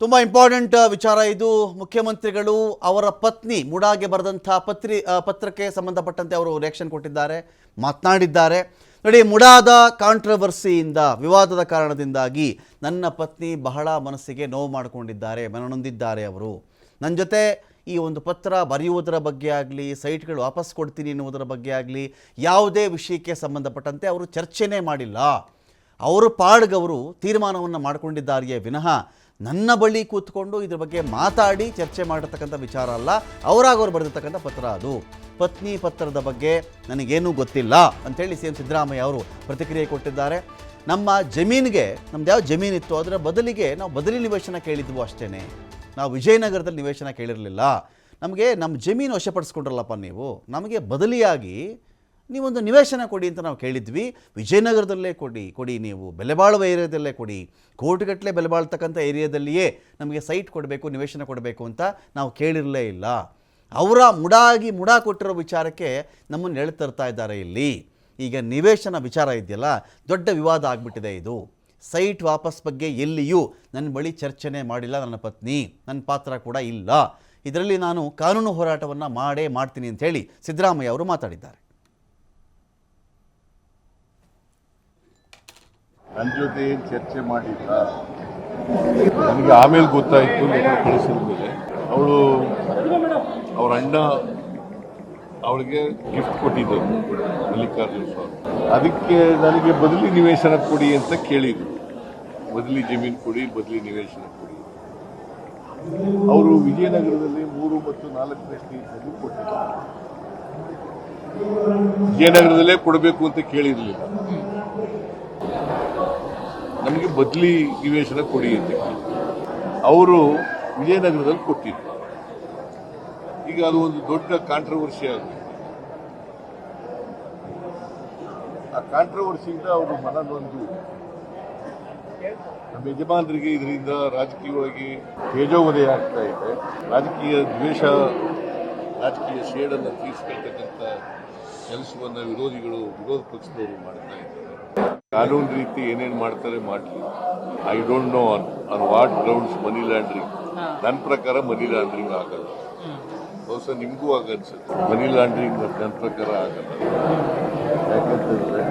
ತುಂಬ ಇಂಪಾರ್ಟೆಂಟ್ ವಿಚಾರ ಇದು. ಮುಖ್ಯಮಂತ್ರಿಗಳು ಅವರ ಪತ್ನಿ, ಮುಡಾಗೆ ಬರೆದಂಥ ಪತ್ರಿ ಪತ್ರಕ್ಕೆ ಸಂಬಂಧಪಟ್ಟಂತೆ ಅವರು ರಿಯಾಕ್ಷನ್ ಕೊಟ್ಟಿದ್ದಾರೆ, ಮಾತನಾಡಿದ್ದಾರೆ. ನೋಡಿ, ಮುಡಾದ ಕಾಂಟ್ರವರ್ಸಿಯಿಂದ ವಿವಾದದ ಕಾರಣದಿಂದಾಗಿ ನನ್ನ ಪತ್ನಿ ಬಹಳ ಮನಸ್ಸಿಗೆ ನೋವು ಮಾಡಿಕೊಂಡಿದ್ದಾರೆ, ಮನನೊಂದಿದ್ದಾರೆ ಅವರು. ನನ್ನ ಜೊತೆ ಈ ಒಂದು ಪತ್ರ ಬರೆಯುವುದರ ಬಗ್ಗೆ ಆಗಲಿ, ಸೈಟ್ಗಳು ವಾಪಸ್ ಕೊಡ್ತೀನಿ ಎನ್ನುವುದರ ಬಗ್ಗೆ ಆಗಲಿ, ಯಾವುದೇ ವಿಷಯಕ್ಕೆ ಸಂಬಂಧಪಟ್ಟಂತೆ ಅವರು ಚರ್ಚೆನೇ ಮಾಡಿಲ್ಲ. ಅವರು ಪಾಡ್ಗವರು ತೀರ್ಮಾನವನ್ನು ಮಾಡಿಕೊಂಡಿದ್ದಾರೆಯೇ ವಿನಃ ನನ್ನ ಬಳಿ ಕೂತ್ಕೊಂಡು ಇದ್ರ ಬಗ್ಗೆ ಮಾತಾಡಿ ಚರ್ಚೆ ಮಾಡಿರ್ತಕ್ಕಂಥ ವಿಚಾರ ಅಲ್ಲ ಅವರಾಗವ್ರು ಬರೆದಿರ್ತಕ್ಕಂಥ ಪತ್ರ ಅದು. ಪತ್ನಿ ಪತ್ರದ ಬಗ್ಗೆ ನನಗೇನೂ ಗೊತ್ತಿಲ್ಲ ಅಂಥೇಳಿ ಸಿ ಎಂ ಸಿದ್ದರಾಮಯ್ಯ ಅವರು ಪ್ರತಿಕ್ರಿಯೆ ಕೊಟ್ಟಿದ್ದಾರೆ. ನಮ್ಮ ಜಮೀನಿಗೆ, ನಮ್ದು ಯಾವ ಜಮೀನಿತ್ತು ಅದರ ಬದಲಿಗೆ ನಾವು ಬದಲಿ ನಿವೇಶನ ಕೇಳಿದ್ವು ಅಷ್ಟೇ ನಾವು ವಿಜಯನಗರದಲ್ಲಿ ನಿವೇಶನ ಕೇಳಿರಲಿಲ್ಲ. ನಮಗೆ ನಮ್ಮ ಜಮೀನು ವಶಪಡಿಸ್ಕೊಂಡ್ರಲ್ಲಪ್ಪ ನೀವು. ನಮಗೆ ಬದಲಿಯಾಗಿ ನೀವೊಂದು ನಿವೇಶನ ಕೊಡಿ ಅಂತ ನಾವು ಕೇಳಿದ್ವಿ. ವಿಜಯನಗರದಲ್ಲೇ ಕೊಡಿ ಕೊಡಿ ನೀವು. ಬೆಲೆ ಬಾಳುವ ಏರಿಯಾದಲ್ಲೇ ಕೊಡಿ. ಕೋಟಿಗಟ್ಟಲೆ ಬೆಲೆ ಬಾಳ್ತಕ್ಕಂಥ ಏರಿಯಾದಲ್ಲಿಯೇ ನಮಗೆ ಸೈಟ್ ಕೊಡಬೇಕು, ನಿವೇಶನ ಕೊಡಬೇಕು ಅಂತ ನಾವು ಕೇಳಿರಲೇ ಇಲ್ಲ. ಅವರ ಮುಡಾಗಿ ಮುಡ ಕೊಟ್ಟಿರೋ ವಿಚಾರಕ್ಕೆ ನಮ್ಮನ್ನು ಹೇಳ್ತರ್ತಾ ತರ್ತಾ ಇದ್ದಾರೆ ಇಲ್ಲಿ. ಈಗ ನಿವೇಶನ ವಿಚಾರ ಇದೆಯಲ್ಲ, ದೊಡ್ಡ ವಿವಾದ ಆಗಿಬಿಟ್ಟಿದೆ ಇದು. ಸೈಟ್ ವಾಪಸ್ ಬಗ್ಗೆ ಎಲ್ಲಿಯೂ ನನ್ನ ಬಳಿ ಚರ್ಚನೆ ಮಾಡಿಲ್ಲ ನನ್ನ ಪತ್ನಿ, ನನ್ನ ಪಾತ್ರ ಕೂಡ ಇಲ್ಲ. ಇದರಲ್ಲಿ ನಾನು ಕಾನೂನು ಹೋರಾಟವನ್ನು ಮಾಡೇ ಮಾಡ್ತೀನಿ ಅಂತ ಹೇಳಿ ಸಿದ್ದರಾಮಯ್ಯ ಅವರು ಮಾತಾಡಿದ್ದಾರೆ. ನನ್ನ ಜೊತೆ ಏನು ಚರ್ಚೆ ಮಾಡಿಲ್ಲ ನನಗೆ ಆಮೇಲೆ ಗೊತ್ತಾಯಿತು ಲೆಟರ್ ಕಳಿಸಿದ ಮೇಲೆ. ಅವಳು ಅವ್ರ ಅಣ್ಣ ಅವಳಿಗೆ ಗಿಫ್ಟ್ ಕೊಟ್ಟಿದ್ದರು ಮಲ್ಲಿಕಾರ್ಜುನ ಸ್ವಾಮಿ ಅದಕ್ಕೆ ನನಗೆ ಬದಲಿ ನಿವೇಶನ ಕೊಡಿ ಅಂತ ಕೇಳಿದರು. ಬದಲಿ ಜಮೀನು ಕೊಡಿ, ಬದಲಿ ನಿವೇಶನ ಕೊಡಿ. ಅವರು ವಿಜಯನಗರದಲ್ಲಿ ಮೂರು ಮತ್ತು ನಾಲ್ಕನೇ ಸ್ಟೇಜ್ನಲ್ಲಿ ಕೊಟ್ಟಿದ್ದಾರೆ. ವಿಜಯನಗರದಲ್ಲೇ ಕೊಡಬೇಕು ಅಂತ ಕೇಳಿರಲಿಲ್ಲ. ನಮಗೆ ಬದಲಿ ನಿವೇಶನ ಕೊಡಿ ಅಂತ ಅವರು ವಿಜಯನಗರದಲ್ಲಿ ಕೊಟ್ಟಿದ್ರು. ಈಗ ಅದು ಒಂದು ದೊಡ್ಡ ಕಾಂಟ್ರವರ್ಸಿ ಆಗಿದೆ. ಆ ಕಾಂಟ್ರವರ್ಸಿಯಿಂದ ಅವರು ಮನನೊಂದು ನಮ್ಮ ಯಜಮಾನರಿಗೆ ಇದರಿಂದ ರಾಜಕೀಯವಾಗಿ ತೇಜೋವಧೆ ಆಗ್ತಾ ಇದೆ. ರಾಜಕೀಯ ದ್ವೇಷ, ರಾಜಕೀಯ ಶೇಡನ್ನು ತೀರಿಸ್ಕೊಳ್ತಕ್ಕಂಥ ಕೆಲಸವನ್ನು ವಿರೋಧಿಗಳು, ವಿರೋಧ ಪಕ್ಷದವರು ಮಾಡ್ತಾ ಇದ್ದಾರೆ. ಕಾನೂನು ರೀತಿ ಏನೇನು ಮಾಡ್ತಾರೆ ಮಾಡಲಿ. I don't know on on what grounds money laundering ನನ್ನ ಪ್ರಕಾರ ಮನಿ ಲ್ಯಾಂಡ್ರಿಂಗ್ ಆಗಲ್ಲ. ಬಹುಶಃ ನಿಮಗೂ ಆಗ ಅನ್ಸುತ್ತೆ ಮನಿ ಲ್ಯಾಂಡ್ರಿಂಗ್ ನನ್ನ ಪ್ರಕಾರ ಆಗಲ್ಲ. ಯಾಕಂತಂದರೆ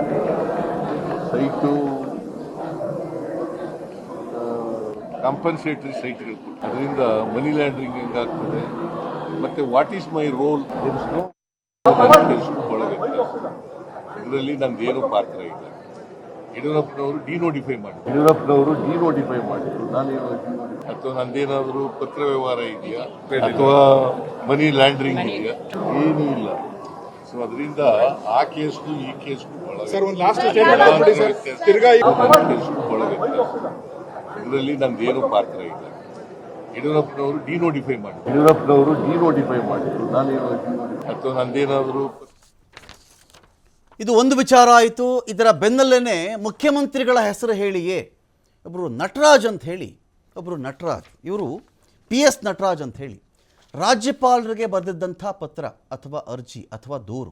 ಸೈಟು ಕಾಂಪನ್ಸೇಟರಿ ಸೈಟ್ಗಳು ಅದರಿಂದ ಮನಿ ಲ್ಯಾಂಡ್ರಿಂಗ್ ಹೆಂಗಾಗ್ತದೆ ಮತ್ತೆ ವಾಟ್ ಈಸ್ ಮೈ ರೋಲ್ ಇದರಲ್ಲಿ ನಂದೇನು ಪಾತ್ರ ಇಲ್ಲ. ಯಡಿಯೂರಪ್ಪನವರು ಡಿನೋಟಿಫೈ ಮಾಡಿ ಯಡಿಯೂರಪ್ಪನವರು ಡಿನೋಟಿಫೈ ಮಾಡಿದ್ರು. ನಾನೇನು ಅಥವಾ ನಂದೇನಾದರೂ ಪತ್ರ ವ್ಯವಹಾರ ಇದೆಯಾ? ಅಥವಾ ಮನಿ ಲ್ಯಾಂಡ್ರಿಂಗ್ ಇದೆಯಾ? ಏನೂ ಇಲ್ಲ. ಸೊ ಅದರಿಂದ ಆ ಕೇಸ್ಗೂ ಈ ಕೇಸ್ಗೂ ಬಹಳ ಸರ್ ಒಂದು ಲಾಸ್ಟ್ ಸ್ಟೇಟ್ಮೆಂಟ್ ಕೊಟ್ಬಿಡಿ ಸರ್ ತಿರ್ಗಾ ಈ- ಕೇಸ್ಗೂ ಬಹಳ ವ್ಯತ್ಯಾಸ. ಇದರಲ್ಲಿ ನಂದೇನು ಪಾತ್ರ ಇಲ್ಲ. ಯಡಿಯೂರಪ್ಪನವರು ಡಿನೋಟಿಫೈ ಮಾಡಿ ಯಡಿಯೂರಪ್ಪನವರು ಡಿನೋಟಿಫೈ ಮಾಡಿದ್ರು. ನಾನೇನು ಅಥವಾ ನಂದೇನಾದರೂ ಇದು ಒಂದು ವಿಚಾರ ಆಯಿತು. ಇದರ ಬೆನ್ನಲ್ಲೇ ಮುಖ್ಯಮಂತ್ರಿಗಳ ಹೆಸರು ಹೇಳಿಯೇ ಒಬ್ಬರು ನಟರಾಜ್ ಅಂತ ಹೇಳಿ ಒಬ್ಬರು ನಟರಾಜ್, ಇವರು ಪಿ ಎಸ್ ನಟರಾಜ್ ಅಂತ ಹೇಳಿ. ರಾಜ್ಯಪಾಲರಿಗೆ ಬರೆದಿದ್ದಂಥ ಪತ್ರ ಅಥವಾ ಅರ್ಜಿ ಅಥವಾ ದೂರು,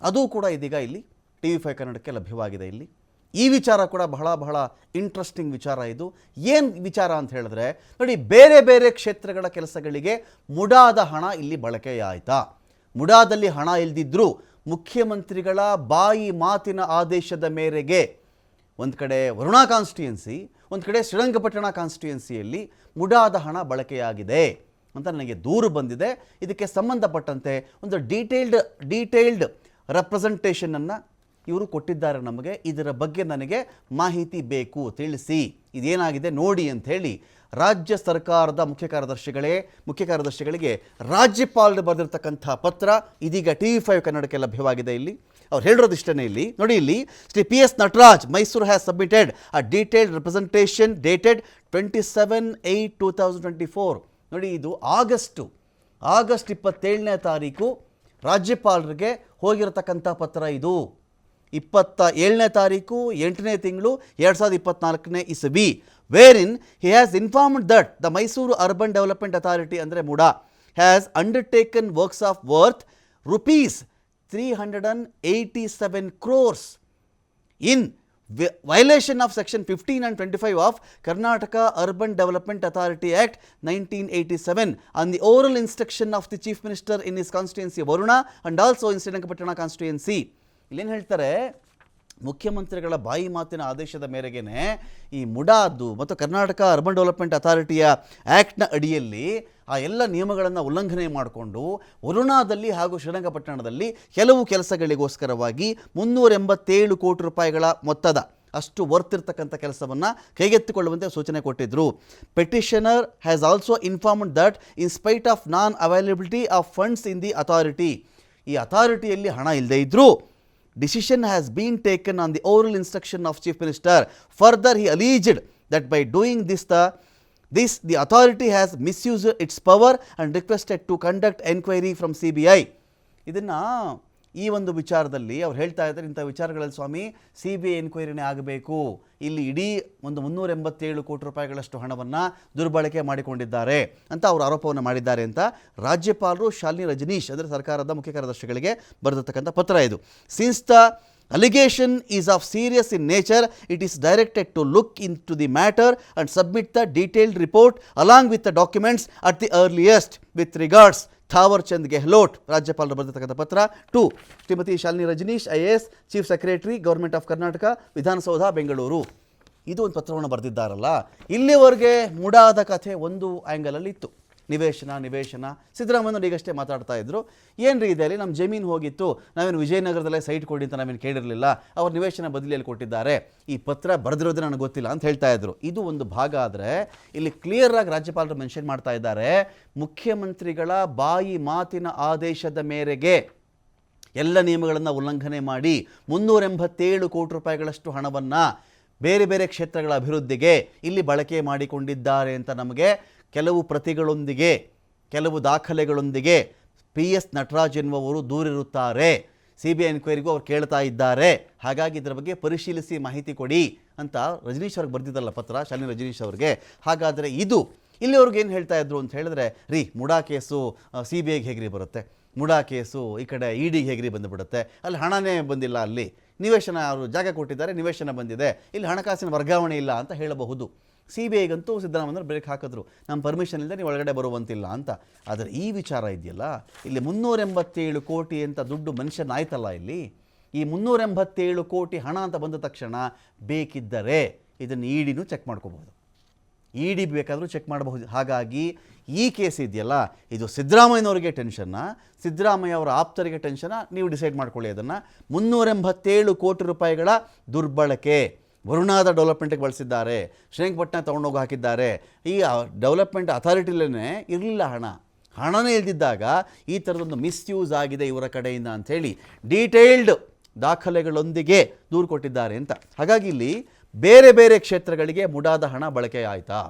ಅದು ಕೂಡ ಇದೀಗ ಇಲ್ಲಿ ಟಿ ವಿ ಫೈ ಕನ್ನಡಕ್ಕೆ ಲಭ್ಯವಾಗಿದೆ ಇಲ್ಲಿ. ಈ ವಿಚಾರ ಕೂಡ ಬಹಳ ಬಹಳ ಇಂಟ್ರೆಸ್ಟಿಂಗ್ ವಿಚಾರ ಇದು. ಏನು ವಿಚಾರ ಅಂತ ಹೇಳಿದ್ರೆ, ನೋಡಿ, ಬೇರೆ ಬೇರೆ ಕ್ಷೇತ್ರಗಳ ಕೆಲಸಗಳಿಗೆ ಮುಡಾದ ಹಣ ಇಲ್ಲಿ ಬಳಕೆಯಾಯಿತಾ? ಮುಡಾದಲ್ಲಿ ಹಣ ಇಲ್ದಿದ್ರೂ ಮುಖ್ಯಮಂತ್ರಿಗಳ ಬಾಯಿ ಮಾತಿನ ಆದೇಶದ ಮೇರೆಗೆ ಒಂದು ಕಡೆ ವರುಣಾ ಕಾನ್ಸ್ಟಿಟ್ಯುಯೆನ್ಸಿ ಒಂದು ಕಡೆ ಶ್ರೀರಂಗಪಟ್ಟಣ ಕಾನ್ಸ್ಟಿಟ್ಯುಯೆನ್ಸಿಯಲ್ಲಿ ಮುಡಾದ ಹಣ ಬಳಕೆಯಾಗಿದೆ ಅಂತ ನನಗೆ ದೂರು ಬಂದಿದೆ. ಇದಕ್ಕೆ ಸಂಬಂಧಪಟ್ಟಂತೆ ಒಂದು ಡೀಟೇಲ್ಡ್ ಡೀಟೇಲ್ಡ್ ರೆಪ್ರೆಸೆಂಟೇಷನನ್ನು ಇವರು ಕೊಟ್ಟಿದ್ದಾರೆ ನಮಗೆ. ಇದರ ಬಗ್ಗೆ ನನಗೆ ಮಾಹಿತಿ ಬೇಕು. ತಿಳಿಸಿ. ಇದೇನಾಗಿದೆ? ನೋಡಿ ಅಂಥೇಳಿ ರಾಜ್ಯ ಸರ್ಕಾರದ ಮುಖ್ಯ ಕಾರ್ಯದರ್ಶಿಗಳೇ, ಮುಖ್ಯ ಕಾರ್ಯದರ್ಶಿಗಳಿಗೆ ರಾಜ್ಯಪಾಲರು ಬರೆದಿರ್ತಕ್ಕಂಥ ಪತ್ರ ಇದೀಗ ಟಿ ವಿ ಫೈವ್ ಕನ್ನಡಕ್ಕೆ ಲಭ್ಯವಾಗಿದೆ ಇಲ್ಲಿ. ಅವ್ರು ಹೇಳಿರೋದಿಷ್ಟೇ ಇಲ್ಲಿ. ನೋಡಿ ಇಲ್ಲಿ, Shri P S Nataraj, Mysuru has submitted a detailed representation dated twenty seven eight two thousand twenty four ನೋಡಿ ಇದು ಆಗಸ್ಟು, ಆಗಸ್ಟ್ ಇಪ್ಪತ್ತೇಳನೇ ತಾರೀಕು ರಾಜ್ಯಪಾಲರಿಗೆ ಹೋಗಿರತಕ್ಕಂಥ ಪತ್ರ ಇದು. ಇಪ್ಪತ್ತ ಏಳನೇ ತಾರೀಕು, ಎಂಟನೇ ತಿಂಗಳು, ಎರಡು ಸಾವಿರದ ಇಪ್ಪತ್ತ್ನಾಲ್ಕನೇ ಇಸವಿ. That the Mysuru urban development authority ಅಂದರೆ MUDA has undertaken works of worth rupees three hundred and eighty seven crores in violation of section fifteen and twenty five of Karnataka urban development authority act nineteen eighty seven on the oral instruction of the chief minister in is also also in Srirangapatna constituency ಇಲ್ಲೇನು ಹೇಳ್ತಾರೆ? ಮುಖ್ಯಮಂತ್ರಿಗಳ ಬಾಯಿ ಮಾತಿನ ಆದೇಶದ ಮೇರೆಗೆ ಈ ಮುಡಾದ್ದು ಮತ್ತು ಕರ್ನಾಟಕ ಅರ್ಬನ್ ಡೆವಲಪ್ಮೆಂಟ್ ಅಥಾರಿಟಿಯ ಆ್ಯಕ್ಟ್ನ ಅಡಿಯಲ್ಲಿ ಆ ಎಲ್ಲ ನಿಯಮಗಳನ್ನು ಉಲ್ಲಂಘನೆ ಮಾಡಿಕೊಂಡು ವರುಣಾದಲ್ಲಿ ಹಾಗೂ ಶ್ರೀರಂಗಪಟ್ಟಣದಲ್ಲಿ ಕೆಲವು ಕೆಲಸಗಳಿಗೋಸ್ಕರವಾಗಿ ಮುನ್ನೂರ ಎಂಬತ್ತೇಳು ಕೋಟಿ ರೂಪಾಯಿಗಳ ಮೊತ್ತದ ಅಷ್ಟು ವರ್ತ್ ಇರ್ತಕ್ಕಂಥ ಕೆಲಸವನ್ನು ಕೈಗೆತ್ತಿಕೊಳ್ಳುವಂತೆ ಸೂಚನೆ ಕೊಟ್ಟಿದ್ದರು petitioner has also informed that in spite of non availability of funds in the authority ಈ ಅಥಾರಿಟಿಯಲ್ಲಿ ಹಣ ಇಲ್ಲದೇ ಇದ್ದರೂ decision has been taken on the oral instruction of chief minister further he alleged that by doing this the this the authority has misused its power and requested to conduct enquiry from cbi ಇದನ್ನು ಈ ಒಂದು ವಿಚಾರದಲ್ಲಿ ಅವ್ರು ಹೇಳ್ತಾ ಇದ್ದಾರೆ, ಇಂಥ ವಿಚಾರಗಳಲ್ಲಿ ಸ್ವಾಮಿ ಸಿ ಬಿ ಐ ಎನ್ಕ್ವೈರಿನೇ ಆಗಬೇಕು. ಇಲ್ಲಿ ಇಡೀ ಒಂದು ಮುನ್ನೂರ ಎಂಬತ್ತೇಳು ಕೋಟಿ ರೂಪಾಯಿಗಳಷ್ಟು ಹಣವನ್ನು ದುರ್ಬಳಕೆ ಮಾಡಿಕೊಂಡಿದ್ದಾರೆ ಅಂತ ಅವರು ಆರೋಪವನ್ನು ಮಾಡಿದ್ದಾರೆ ಅಂತ ರಾಜ್ಯಪಾಲರು ಶಾಲಿನಿ ರಜನೀಶ್, ಅಂದರೆ ಸರ್ಕಾರದ ಮುಖ್ಯ ಕಾರ್ಯದರ್ಶಿಗಳಿಗೆ ಬರೆದಿರ್ತಕ್ಕಂಥ ಪತ್ರ ಇದು. Since the allegation is of serious in nature it is directed to look into the matter and submit the detailed report along with the documents at the earliest with regards. Thawar Chand Gehlot ರಾಜ್ಯಪಾಲರು ಬರೆದಿರ್ತಕ್ಕಂಥ ಪತ್ರ. To, Shrimati Shalini Rajneesh, I A S, chief secretary, government of Karnataka, Vidhana Soudha, Bengaluru. ಇದು ಒಂದು ಪತ್ರವನ್ನು ಬರೆದಿದ್ದಾರಲ್ಲ. ಇಲ್ಲಿವರೆಗೆ ಮುಡಾದ ಕಥೆ ಒಂದು ಆ್ಯಂಗಲಲ್ಲಿ ಇತ್ತು ನಿವೇಶನ ನಿವೇಶನ. ಸಿದ್ದರಾಮಯ್ಯನವರು ಈಗಷ್ಟೇ ಮಾತಾಡ್ತಾ ಇದ್ರು. ಏನು ರೀ ಇದೆಯಲ್ಲಿ ನಮ್ಮ ಜಮೀನು ಹೋಗಿತ್ತು. ನಾವೇನು ವಿಜಯನಗರದಲ್ಲೇ ಸೈಟ್ ಕೊಡಿ ಅಂತ ನಾವೇನು ಕೇಳಿರಲಿಲ್ಲ. ಅವ್ರ ನಿವೇಶನ ಬದಲಿಯಲ್ಲಿ ಕೊಟ್ಟಿದ್ದಾರೆ. ಈ ಪತ್ರ ಬರೆದಿರೋದು ನನಗೆ ಗೊತ್ತಿಲ್ಲ ಅಂತ ಹೇಳ್ತಾ ಇದ್ರು. ಇದು ಒಂದು ಭಾಗ ಆದರೆ, ಇಲ್ಲಿ ಕ್ಲಿಯರ್ ಆಗಿ ರಾಜ್ಯಪಾಲರು ಮೆನ್ಷನ್ ಮಾಡ್ತಾ ಇದ್ದಾರೆ, ಮುಖ್ಯಮಂತ್ರಿಗಳ ಬಾಯಿ ಮಾತಿನ ಆದೇಶದ ಮೇರೆಗೆ ಎಲ್ಲ ನಿಯಮಗಳನ್ನು ಉಲ್ಲಂಘನೆ ಮಾಡಿ ಮುನ್ನೂರ ಎಂಬತ್ತೇಳು ಕೋಟಿ ರೂಪಾಯಿಗಳಷ್ಟು ಹಣವನ್ನು ಬೇರೆ ಬೇರೆ ಕ್ಷೇತ್ರಗಳ ಅಭಿವೃದ್ಧಿಗೆ ಇಲ್ಲಿ ಬಳಕೆ ಮಾಡಿಕೊಂಡಿದ್ದಾರೆ ಅಂತ ನಮಗೆ ಕೆಲವು ಪ್ರತಿಗಳೊಂದಿಗೆ, ಕೆಲವು ದಾಖಲೆಗಳೊಂದಿಗೆ ಪಿ ಎಸ್ ನಟರಾಜ್ ಎನ್ನುವವರು ದೂರಿರುತ್ತಾರೆ. ಸಿ ಬಿ ಐ ಎನ್ಕ್ವೈರಿಗೂ ಅವ್ರು ಕೇಳ್ತಾ ಇದ್ದಾರೆ. ಹಾಗಾಗಿ ಇದರ ಬಗ್ಗೆ ಪರಿಶೀಲಿಸಿ ಮಾಹಿತಿ ಕೊಡಿ ಅಂತ ರಜನೀಶ್ ಅವ್ರಿಗೆ ಬರ್ದಿದ್ದಲ್ಲ ಪತ್ರ, ಶಾಲಿನಿ ರಜನೀಶ್ ಅವ್ರಿಗೆ. ಹಾಗಾದರೆ ಇದು, ಇಲ್ಲಿವ್ರಿಗೆ ಏನು ಹೇಳ್ತಾ ಇದ್ರು ಅಂತ ಹೇಳಿದ್ರೆ, ರೀ, ಮುಡಾ ಕೇಸು ಸಿ ಬಿ ಐಗೆ ಹೇಗ್ರಿ ಬರುತ್ತೆ? ಮುಡಾ ಕೇಸು, ಈ ಕಡೆ ಇ ಡಿಗೆ ಹೇಗ್ರಿ ಬಂದುಬಿಡುತ್ತೆ? ಅಲ್ಲಿ ಹಣನೇ ಬಂದಿಲ್ಲ ಅಲ್ಲಿ. ನಿವೇಶನ ಅವರು ಜಾಗ ಕೊಟ್ಟಿದ್ದಾರೆ, ನಿವೇಶನ ಬಂದಿದೆ. ಇಲ್ಲಿ ಹಣಕಾಸಿನ ವರ್ಗಾವಣೆ ಇಲ್ಲ ಅಂತ ಹೇಳಬಹುದು. ಸಿ ಬಿ ಐಗಂತೂ ಸಿದ್ದರಾಮಯ್ಯರು ಬ್ರೇಕ್ ಹಾಕಿದ್ರು. ನಮ್ಮ ಪರ್ಮಿಷನ್ ಇಲ್ಲದೆ ನೀವು ಒಳಗಡೆ ಬರುವಂತಿಲ್ಲ ಅಂತ. ಆದರೆ ಈ ವಿಚಾರ ಇದೆಯಲ್ಲ, ಇಲ್ಲಿ ಮುನ್ನೂರ ಎಂಬತ್ತೇಳು ಕೋಟಿ ಅಂತ ದುಡ್ಡು ಮನುಷ್ಯನಾಯ್ತಲ್ಲ ಇಲ್ಲಿ. ಈ ಮುನ್ನೂರ ಎಂಬತ್ತೇಳು ಕೋಟಿ ಹಣ ಅಂತ ಬಂದ ತಕ್ಷಣ ಬೇಕಿದ್ದರೆ ಇದನ್ನು ಇಡಿನೂ ಚೆಕ್ ಮಾಡ್ಕೋಬಹುದು. ಇ ಡಿ ಬೇಕಾದರೂ ಚೆಕ್ ಮಾಡಬಹುದು. ಹಾಗಾಗಿ ಈ ಕೇಸ್ ಇದೆಯಲ್ಲ, ಇದು ಸಿದ್ದರಾಮಯ್ಯನವರಿಗೆ ಟೆನ್ಷನ್ನ ಸಿದ್ದರಾಮಯ್ಯ ಅವರ ಆಪ್ತರಿಗೆ ಟೆನ್ಷನ್ನ ನೀವು ಡಿಸೈಡ್ ಮಾಡ್ಕೊಳ್ಳಿ ಅದನ್ನು. ಮುನ್ನೂರ ಎಂಬತ್ತೇಳು ಕೋಟಿ ರೂಪಾಯಿಗಳ ದುರ್ಬಳಕೆ. ವರುಣಾದ ಡೆವಲಪ್ಮೆಂಟ್ಗೆ ಬಳಸಿದ್ದಾರೆ ಶ್ರೀರಂಗಪಟ್ಟಣ ತೊಗೊಂಡೋಗಿ ಹಾಕಿದ್ದಾರೆ. ಈ ಡೆವಲಪ್ಮೆಂಟ್ ಅಥಾರಿಟಿಲೇ ಇರಲಿಲ್ಲ ಹಣ. ಹಣನೇ ಇಲ್ದಿದ್ದಾಗ ಈ ಥರದೊಂದು ಮಿಸ್ಯೂಸ್ ಆಗಿದೆ ಇವರ ಕಡೆಯಿಂದ ಅಂಥೇಳಿ ಡೀಟೇಲ್ಡ್ ದಾಖಲೆಗಳೊಂದಿಗೆ ದೂರು ಕೊಟ್ಟಿದ್ದಾರೆ ಅಂತ. ಹಾಗಾಗಿ ಇಲ್ಲಿ ಬೇರೆ ಬೇರೆ ಕ್ಷೇತ್ರಗಳಿಗೆ ಮುಡಾದ ಹಣ ಬಳಕೆ ಆಯಿತಾ?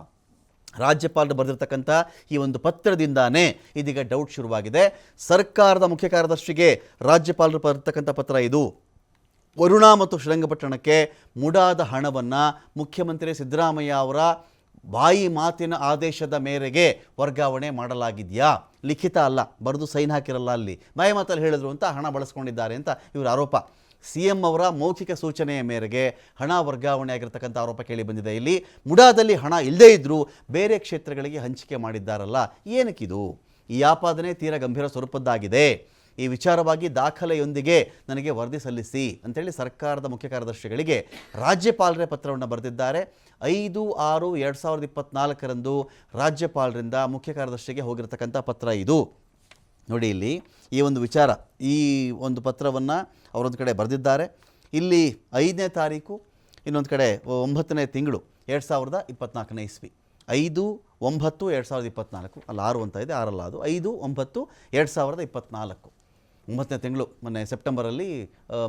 ರಾಜ್ಯಪಾಲರು ಬರೆದಿರ್ತಕ್ಕಂಥ ಈ ಒಂದು ಪತ್ರದಿಂದಾನೇ ಇದೀಗ ಡೌಟ್ ಶುರುವಾಗಿದೆ. ಸರ್ಕಾರದ ಮುಖ್ಯ ಕಾರ್ಯದರ್ಶಿಗೆ ರಾಜ್ಯಪಾಲರು ಬರೆದಿರ್ತಕ್ಕಂಥ ಪತ್ರ ಇದು. ವರುಣ ಮತ್ತು ಶ್ರೀರಂಗಪಟ್ಟಣಕ್ಕೆ ಮುಡಾದ ಹಣವನ್ನು ಮುಖ್ಯಮಂತ್ರಿ ಸಿದ್ದರಾಮಯ್ಯ ಅವರ ಬಾಯಿ ಮಾತಿನ ಆದೇಶದ ಮೇರೆಗೆ ವರ್ಗಾವಣೆ ಮಾಡಲಾಗಿದೆಯಾ? ಲಿಖಿತ ಅಲ್ಲ, ಬರೆದು ಸೈನ್ ಹಾಕಿರಲ್ಲ ಅಲ್ಲಿ. ಬಾಯಿ ಮಾತಲ್ಲಿ ಹೇಳಿದ್ರು ಅಂತ ಹಣ ಬಳಸ್ಕೊಂಡಿದ್ದಾರೆ ಅಂತ ಇವರ ಆರೋಪ. ಸಿ ಎಂ ಅವರ ಮೌಖಿಕ ಸೂಚನೆಯ ಮೇರೆಗೆ ಹಣ ವರ್ಗಾವಣೆ ಆಗಿರ್ತಕ್ಕಂಥ ಆರೋಪ ಕೇಳಿ ಬಂದಿದೆ. ಇಲ್ಲಿ ಮುಡಾದಲ್ಲಿ ಹಣ ಇಲ್ಲದೇ ಇದ್ದರೂ ಬೇರೆ ಕ್ಷೇತ್ರಗಳಿಗೆ ಹಂಚಿಕೆ ಮಾಡಿದ್ದಾರಲ್ಲ, ಏನಕ್ಕಿದು? ಈ ಆಪಾದನೆ ತೀರಾ ಗಂಭೀರ ಸ್ವರೂಪದ್ದಾಗಿದೆ. ಈ ವಿಚಾರವಾಗಿ ದಾಖಲೆಯೊಂದಿಗೆ ನನಗೆ ವರದಿ ಸಲ್ಲಿಸಿ ಅಂತೇಳಿ ಸರ್ಕಾರದ ಮುಖ್ಯ ಕಾರ್ಯದರ್ಶಿಗಳಿಗೆ ರಾಜ್ಯಪಾಲರೇ ಪತ್ರವನ್ನು ಬರೆದಿದ್ದಾರೆ. ಐದು ಆರು ಎರಡು ಸಾವಿರದ ಇಪ್ಪತ್ನಾಲ್ಕರಂದು ರಾಜ್ಯಪಾಲರಿಂದ ಮುಖ್ಯ ಕಾರ್ಯದರ್ಶಿಗೆ ಹೋಗಿರತಕ್ಕಂಥ ಪತ್ರ ಇದು. ನೋಡಿ ಇಲ್ಲಿ ಈ ಒಂದು ವಿಚಾರ, ಈ ಒಂದು ಪತ್ರವನ್ನು ಅವರೊಂದು ಕಡೆ ಬರೆದಿದ್ದಾರೆ. ಇಲ್ಲಿ ಐದನೇ ತಾರೀಕು, ಇನ್ನೊಂದು ಕಡೆ ಒಂಬತ್ತನೇ ತಿಂಗಳು, ಎರಡು ಸಾವಿರದ ಇಪ್ಪತ್ನಾಲ್ಕನೇ ಇಸ್ವಿ. ಐದು ಒಂಬತ್ತು ಎರಡು ಸಾವಿರದ ಇಪ್ಪತ್ನಾಲ್ಕು, ಅಲ್ಲಿ ಆರು ಅಂತ ಇದೆ, ಆರಲ್ಲ ಅದು. ಐದು ಒಂಬತ್ತು ಎರಡು ಸಾವಿರದ ಇಪ್ಪತ್ನಾಲ್ಕು. ಒಂಬತ್ತನೇ ತಿಂಗಳು ಮೊನ್ನೆ ಸೆಪ್ಟೆಂಬರಲ್ಲಿ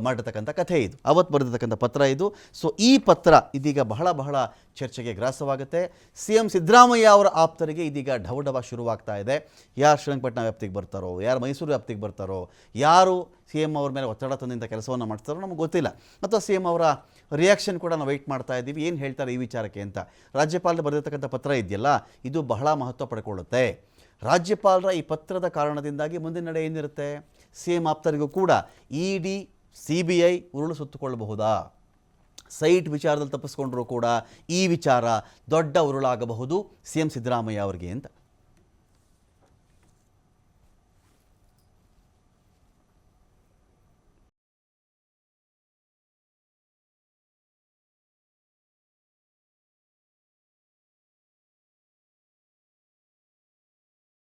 ಮಾಡಿರ್ತಕ್ಕಂಥ ಕಥೆ ಇದು. ಅವತ್ತು ಬರೆದಿರ್ತಕ್ಕಂಥ ಪತ್ರ ಇದು. ಸೊ ಈ ಪತ್ರ ಇದೀಗ ಬಹಳ ಬಹಳ ಚರ್ಚೆಗೆ ಗ್ರಾಸವಾಗುತ್ತೆ. ಸಿ ಎಂ ಸಿದ್ದರಾಮಯ್ಯ ಅವರ ಆಪ್ತರಿಗೆ ಇದೀಗ ಢವಢವ ಶುರುವಾಗ್ತಾ ಇದೆ. ಯಾರು ಶ್ರೀರಂಗಪಟ್ಟಣ ವ್ಯಾಪ್ತಿಗೆ ಬರ್ತಾರೋ, ಯಾರು ಮೈಸೂರು ವ್ಯಾಪ್ತಿಗೆ ಬರ್ತಾರೋ, ಯಾರು ಸಿ ಎಂ ಅವ್ರ ಮೇಲೆ ಒತ್ತಡ ತಂದಿಂದ ಕೆಲಸವನ್ನು ಮಾಡ್ತಾರೋ ನಮಗೆ ಗೊತ್ತಿಲ್ಲ. ಅಥವಾ ಸಿ ಎಂ ಅವರ ರಿಯಾಕ್ಷನ್ ಕೂಡ ನಾವು ವೆಯ್ಟ್ ಮಾಡ್ತಾ ಇದ್ದೀವಿ. ಏನು ಹೇಳ್ತಾರೆ ಈ ವಿಚಾರಕ್ಕೆ ಅಂತ. ರಾಜ್ಯಪಾಲರು ಬರೆದಿರ್ತಕ್ಕಂಥ ಪತ್ರ ಇದೆಯಲ್ಲ, ಇದು ಬಹಳ ಮಹತ್ವ ಪಡ್ಕೊಳ್ಳುತ್ತೆ. ರಾಜ್ಯಪಾಲರ ಈ ಪತ್ರದ ಕಾರಣದಿಂದಾಗಿ ಮುಂದಿನ ನಡೆ ಏನಿರುತ್ತೆ? ಸಿ ಎಂ ಆಪ್ತರಿಗೂ ಕೂಡ E D C B I ಉರುಳು ಸುತ್ತುಕೊಳ್ಳಬಹುದಾ? ಸೈಟ್ ವಿಚಾರದಲ್ಲಿ ತಪ್ಪಿಸ್ಕೊಂಡ್ರೂ ಕೂಡ ಈ ವಿಚಾರ ದೊಡ್ಡ ಉರುಳಾಗಬಹುದು ಸಿ ಎಂ ಸಿದ್ದರಾಮಯ್ಯ ಅವರಿಗೆ ಅಂತ.